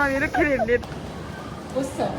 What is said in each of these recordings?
만나면 이렇게 됩니다. 멋있어.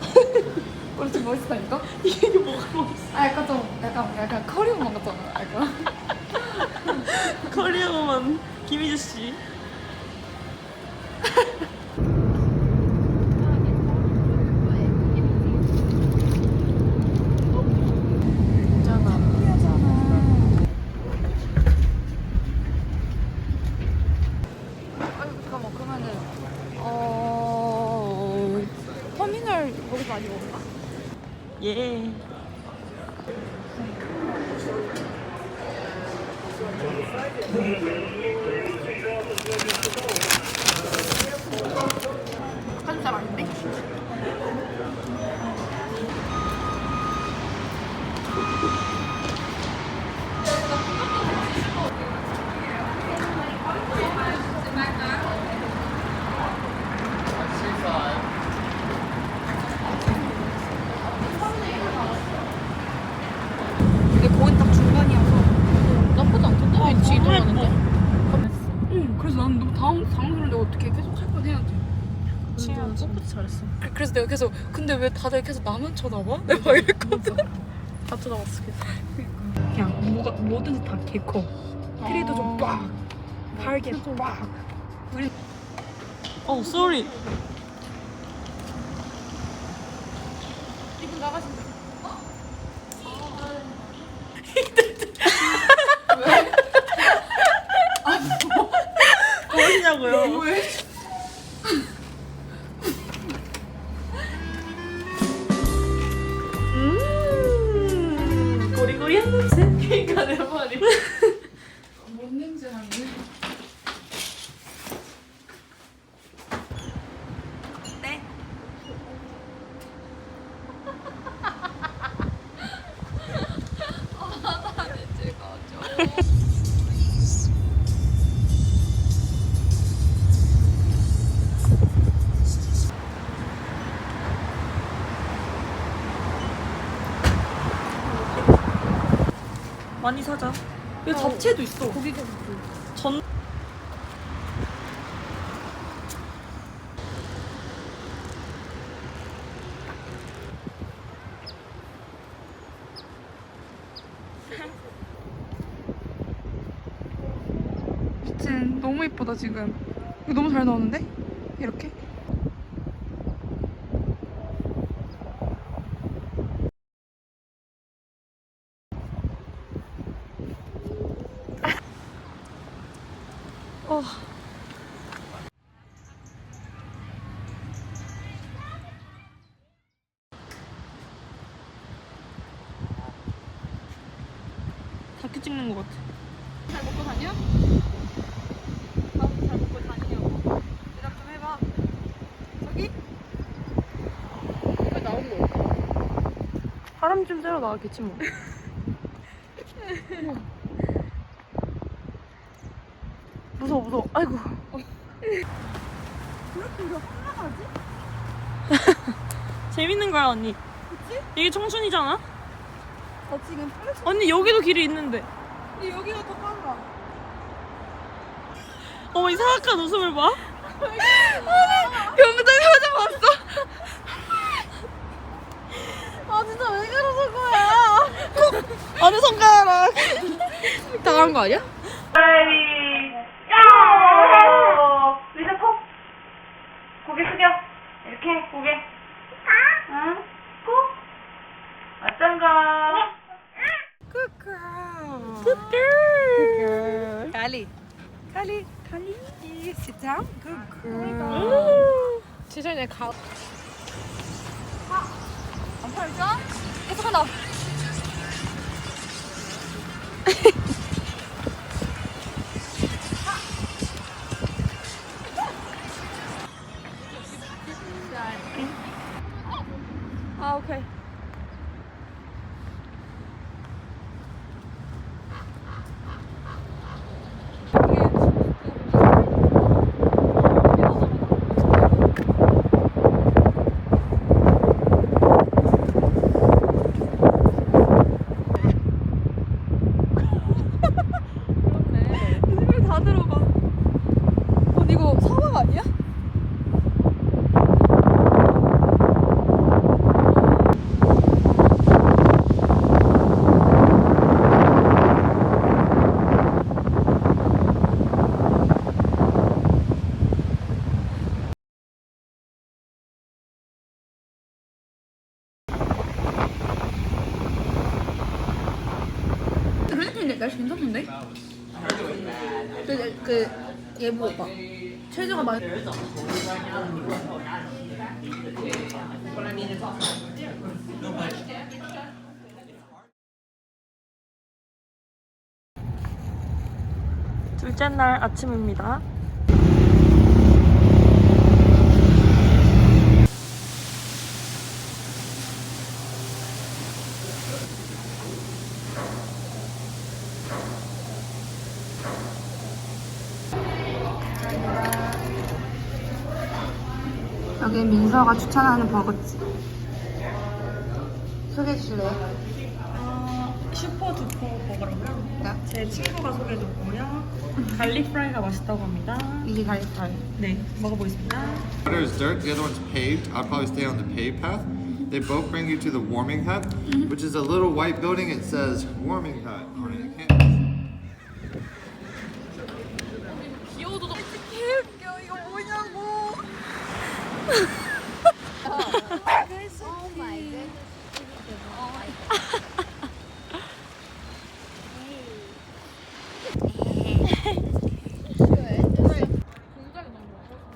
우리 지금 멋있다니까? 이게 뭐가 멋있어? 아 약간 좀 약간 약간 커리어만 같잖아. 약간. 커리어만 김희주 씨. 아니 잠깐만 그러면은 어 터미널 거기서 많이 먹나? 예. 한살 아닌데? 근데 거긴 딱 중간이어서 나쁘지 않던데? 아, 왠지 이동하는데? 응, 그래서 나는 너무 당황, 당황스러운데 어떻게 계속 할 건 해야지. 진짜 잘했어. 그- 그래서 내가 계속 근데 왜 다들 계속 나만 쳐다봐? 내가 막 이랬거든. 다 쳐다봤어. 그냥 뭐가 뭐든지 다 개커. 트리도 좀 빡. 달게 빡. 우리. 어, 쏘리. 이분 나가신다. 그러니까 내 말이. 많이 사자. 여기 잡채도 있어. 고기가 전 미친 너무 예쁘다 지금. 이거 너무 잘 나오는데? 이렇게? 어. 다큐 찍는 것 같아. 잘 먹고 다녀? 나도 잘 먹고 다니냐고. 대답 좀 해봐. 저기? 왜 나온 거? 쐬러 나왔겠지 뭐. 무서워 무서워. 아이고. 재밌는 거야 언니. 이게 청춘이잖아. 나 지금 플래시 언니 여기도 길이 있는데. 여기가 더 빨라. 어머 이 사악한 웃음을 봐. 병장 표정 봤어? 아 진짜 왜 그러는 거야? 어느 손가락. 당한 거 아니야? 리사 톡. 고개 숙여. 이렇게 고개. 응. 꼭. 어떤가. 갈리. 갈리. 갈리. Sit down. Good girl. 음. 지선이 가. 안 팔죠? 계속한다. 아 오케이. 다 들어가. 어, 이거 사막 아니야? 근데 날씨 괜찮던데? 그, 그, 얘 보고 봐. 체주가 많이. 둘째 날 아침입니다. 민서가 추천하는 버거집. 소개해 주실래요? 슈퍼 두퍼 버거라고요? 네. 제 친구가 소개해줬고요. 갈릭 프라이가 맛있다고 합니다. 이게 갈릭타임. 네, 먹어보겠습니다. Water is dirt, the other one's paved. I'd probably stay on the paved path. They both bring you to the warming hut, which is a little white building. It says warming hut on it. You can't- 개웃겨, 이거 뭐냐고.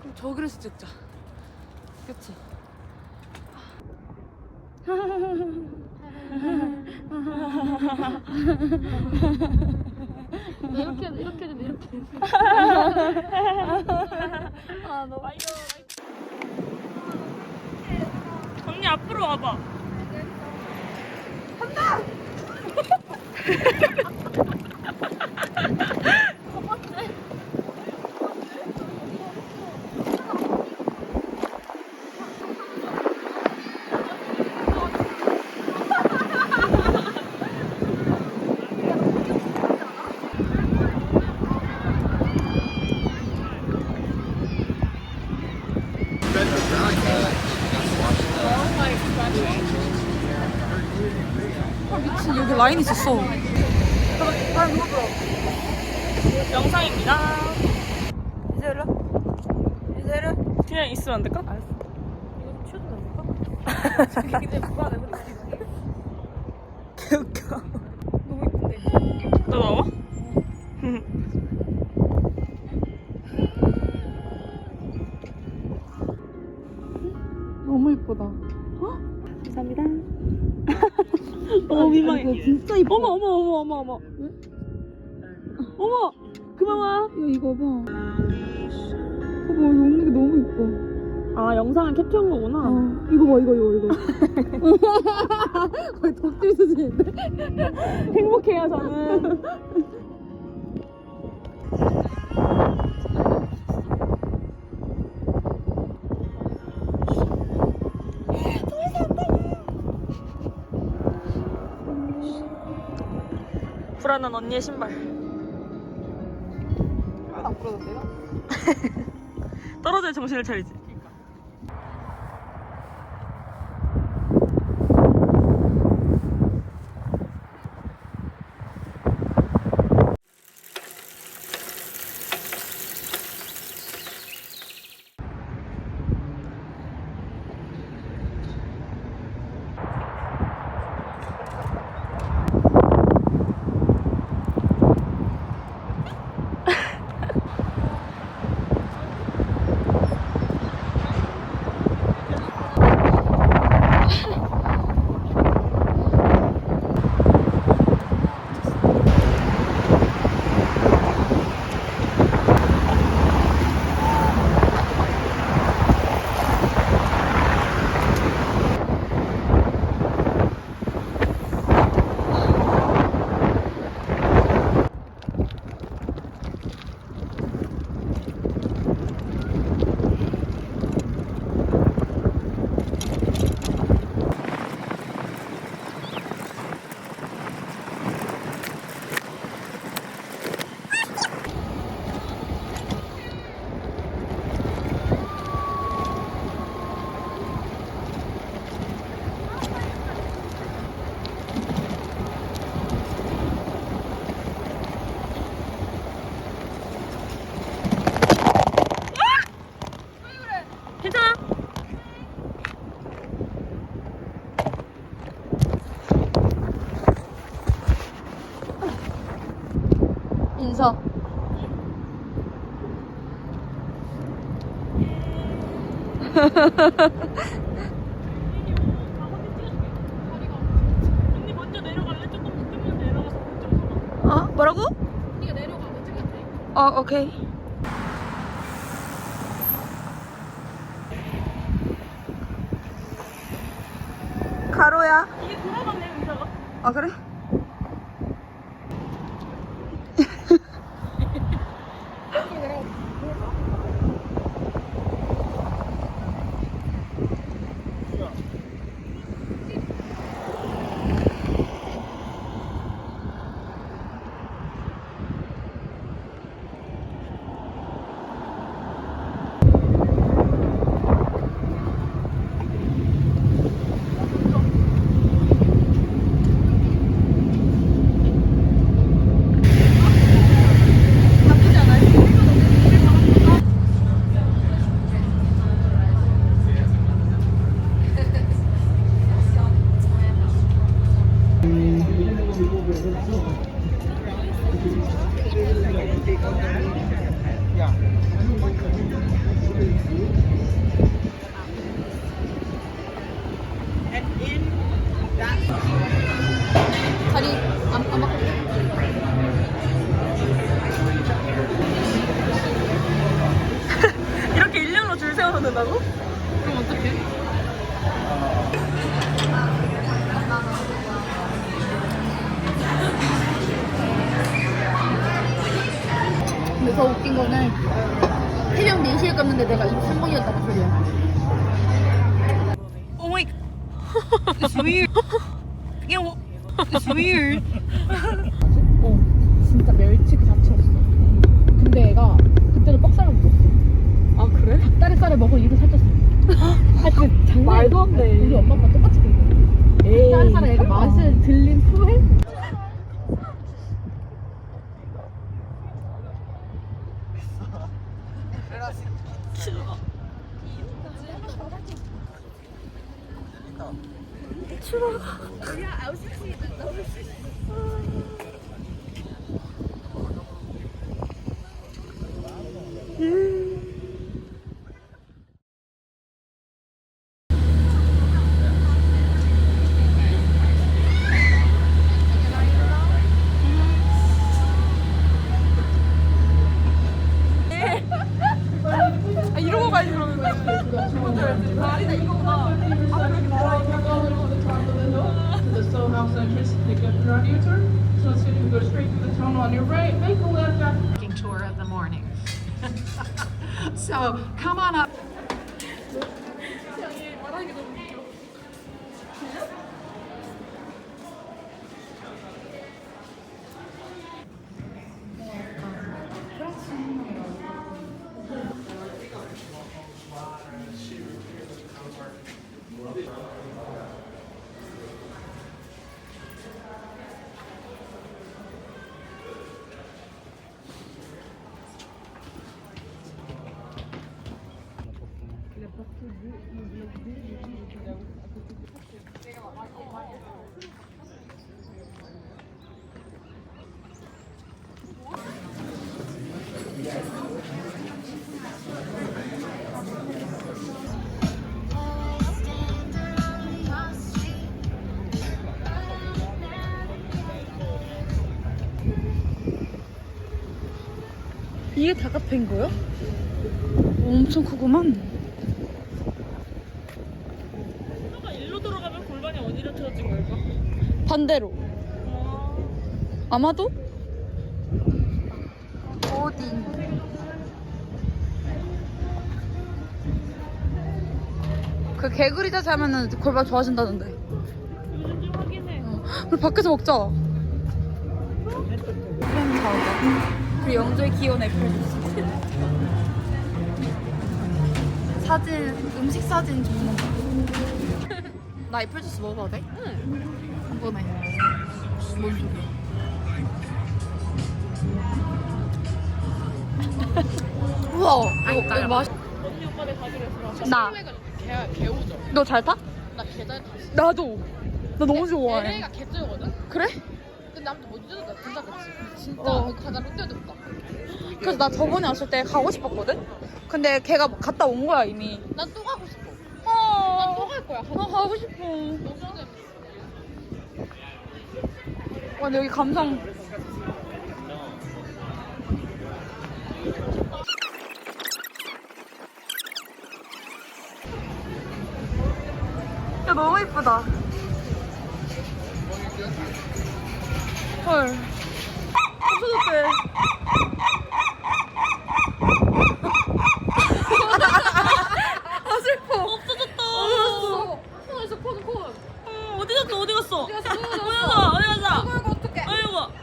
그럼 저기서 찍자. 그치? 이렇게 이렇게 좀 이렇게. 언니 앞으로 와봐. 미친, 여기 라인 있었어. 영상입니다. 이제 일로. 이제 일로. 그냥 있으면 안 될까? 알았어. 개웃겨. 너무 이쁜데. 너 나와? 진짜 이뻐. 어머 어머 어머 어머 어머. 어머 그만 와. 야, 이거 봐. 봐봐, 여기 없는 게 너무 이뻐. 아 영상을 캡처한 거구나. 어, 이거 봐, 이거, 이거, 이거. 거의 덕질 수준인데? 행복해요 저는. 불안한 언니의 신발. 안 부러도 돼요? 떨어져야 정신을 차리지. 괜찮아. 인서. 언니 어? 뭐라고? 니가 내려가고 찍을게. 어, 오케이. পাবো 추워. 이게 다 카페인 거야? 엄청 크구만. 일로 들어가면 골반이 어디로 틀어진 걸까? 반대로. 아마도? 어디? 그 개구리자 자면은 골반 좋아진다던데. 요즘 좀 확인해. 우리 밖에서 먹자. 우리 영조의 기원 애플 주스. 사진, 음식 사진 거. 나 애플 주스 먹어도 돼? 응. 한 번에. 뭔 소리야? 우와, 이거, 이거 맛있... 언니 오빠 내 가기로 했어. 나. 개 개우죠. 너잘 타? 나 개잘 탔어. 나도. 나 너무 좋아해. LA가 개쩔거든. 그래? 근데 아무튼 못 잊어도 진짜 그치. 진짜 어. 어. 가자 롯데도 못 가. 그래서 나 저번에 왔을 때 가고 싶었거든? 근데 걔가 갔다 온 거야, 이미. 난 또 가고 싶어. 어. 난또갈 거야. 나 가고 싶어. 너무 재밌어. 와, 근데 여기 감성. 야, 너무 이쁘다. 헐. 없어졌대. 아, 슬퍼. 없어졌다. 없어졌어. 손에서 콘 콘. 어디 갔어? 어디 갔어? 어디 갔어? 어디 갔어? 어디 갔어? 어디 갔어? 이거 어떡해? 아이고.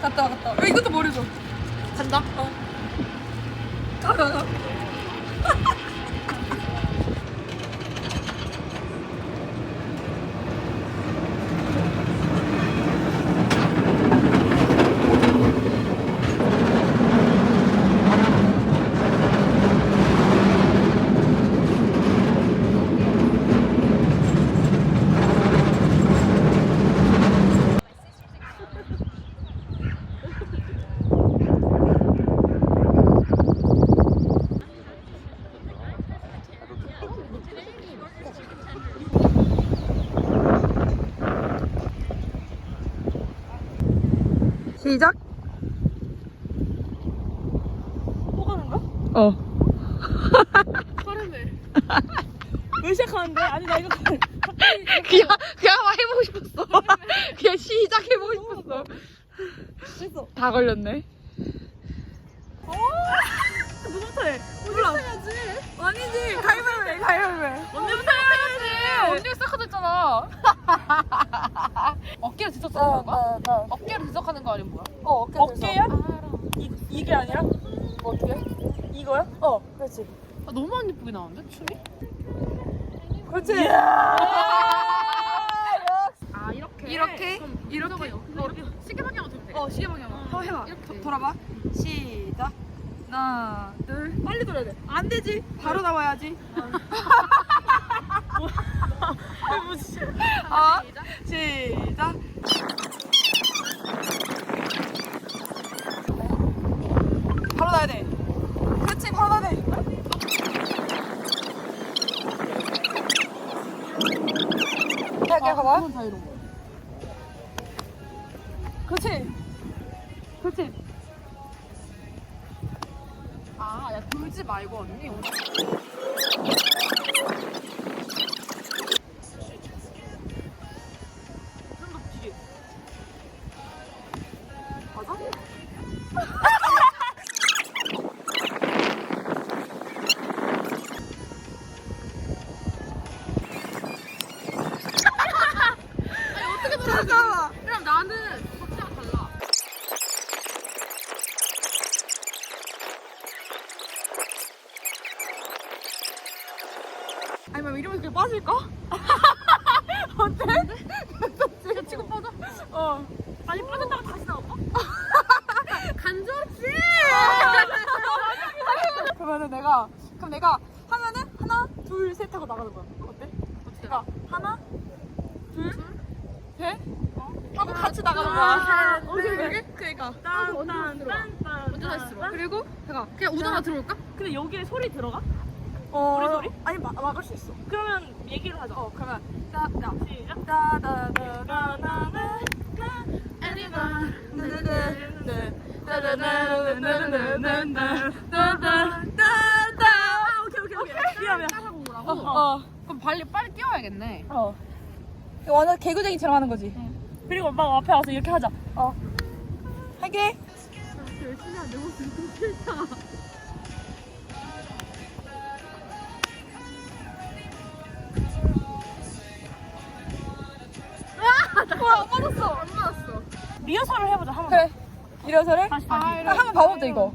갔다 와, 갔다 와. 야, 이것도 머리 줘. 간다. 어. 가, 가, 시작. 또 가는 거야? 어. 빠르네. 왜 시작하는데? 아니 나 이거 그냥 그냥 한번 해보고 싶었어. 그냥 시작해보고 싶었어. 됐어. 다 걸렸네. 누구부터 해? 몰라. 아니지 가위바위보 해 가위바위보 해. 언니부터 해야지. 언니가 시작하랬잖아. 어깨를 지적하는 거야? 어깨를 지적하는 거 아니면 뭐야? 어 어깨 어깨야? 이, 이게 아니라? 어떻게? 이거야? 어 그렇지. 아, 너무 안 예쁘게 나오는데 춤이? 그렇지. 아 이렇게. 이렇게? 이렇게? 이렇게. 어, 시계 방향으로 되면 돼. 어 시계 방향. 한번 해봐. 이렇게. 도- 돌아봐. 시작. 하나 둘 빨리 돌아야 돼. 안 되지. 바로 나와야지. 무슨 아 시작. 아니 뭐 이러면 그게 빠질까? 어때? 야, 지금 빠져? 어. 아니 빠졌다가 다시 나올까? 간지럽지? 그러면은 내가 그럼 내가 하면은 하나 둘 셋 하고 나가는 거야. 어때? 내가 하나 둘 셋. 하고 같이 나가는 거야. 오케이, 오케이. 그러니까. 먼저 다시 들어. 그리고 내가 그냥 오다가 들어올까? 근데 여기에 소리 들어가? 어, 우리 소리? 아니 마, 막을 수 있어. 그러면 얘기를 하자. 어 그러면 따따 시작. 따다다다다다다 오케이 오케이 오케이. 미안 미안. 하고 오라고? 어, 그럼 빨리 빨리 뛰어야겠네. 어. 이거 완전 개구쟁이처럼 하는 거지. 그리고 엄마가 앞에 와서 이렇게 하자. 어. 할게. 와, 빠졌어. 안 맞았어. 리허설을 해보자 한 번. 그래. 일어서래? 다시 아, 다시. 한번 봐보자 이거.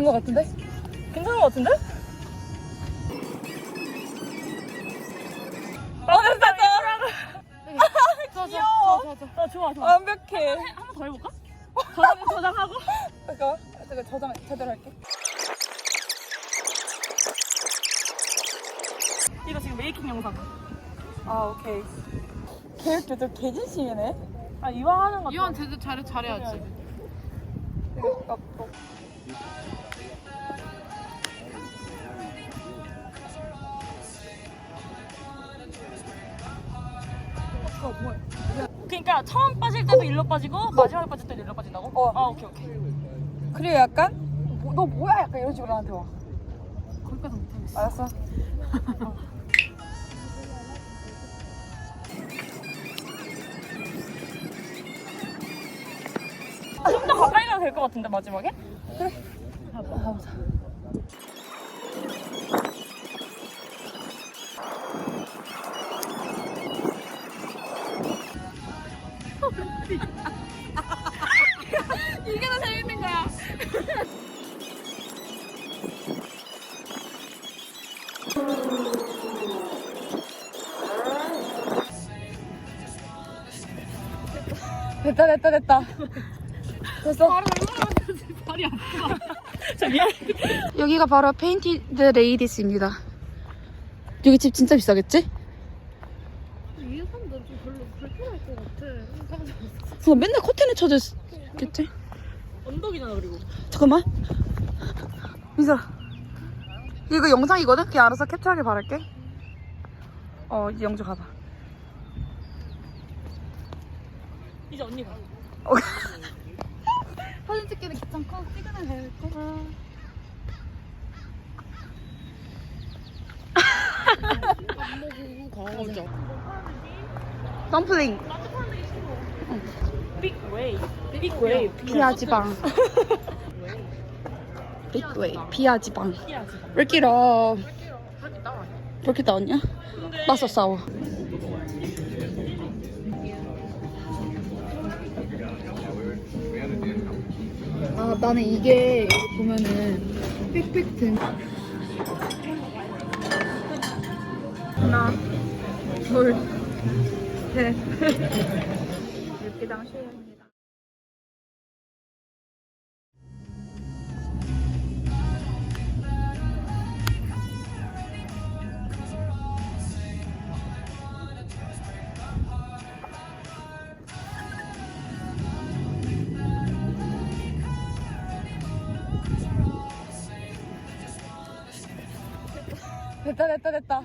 된거 같은데? 괜찮은 것 같은데? 어, 됐어, 됐어. 귀여워. 어, 좋아 좋아. 완벽해. 한 번 더 해볼까? 저장 저장하고. 잠깐, 잠깐 저장 제대로 할게. 이거 지금 메이킹 영상. 아, 오케이. 계획도 좀 개진심이네. 아 이왕 하는 거. 이왕 제대로 잘해 잘해야지. 그러니까 처음 빠질 때도 일로 빠지고 마지막에 빠질 때도 일로 빠진다고? 어. 아 오케이 오케이. 그리고 약간 뭐, 너 뭐야? 약간 이런 식으로 나한테 와. 거기까지 못하겠어. 알았어. 좀 더 가까이 가도 될 것 같은데 마지막에? 가보자. 됐다, 됐다, 됐다. 됐어. 발이 미안. 여기가 바로 페인티드 레이디스입니다. 여기 집 진짜 비싸겠지? 이 사람들 좀 별로 불편할 것 같아. 그거 맨날 커튼에 쳐져 있겠지? 언덕이잖아 그리고. 잠깐만. 민서. 이거 영상이거든? 그냥 알아서 캡처하길 바랄게. 어, 이제 영주 가봐. 이제 언니가. 어, 사진 찍기는 귀찮고 찍으면 될 거. 가자. 덤플링. 빅 웨이. 빅 웨이. 피아 지방. 빅웨이. 피아 지방. 피하지. 왜 이렇게 길어? 그렇게 나왔냐? 맞서 싸워. 나는 이게 보면은 빽빽 등 하나, 둘, 셋. 육개장 실례입 됐다 됐다 됐다.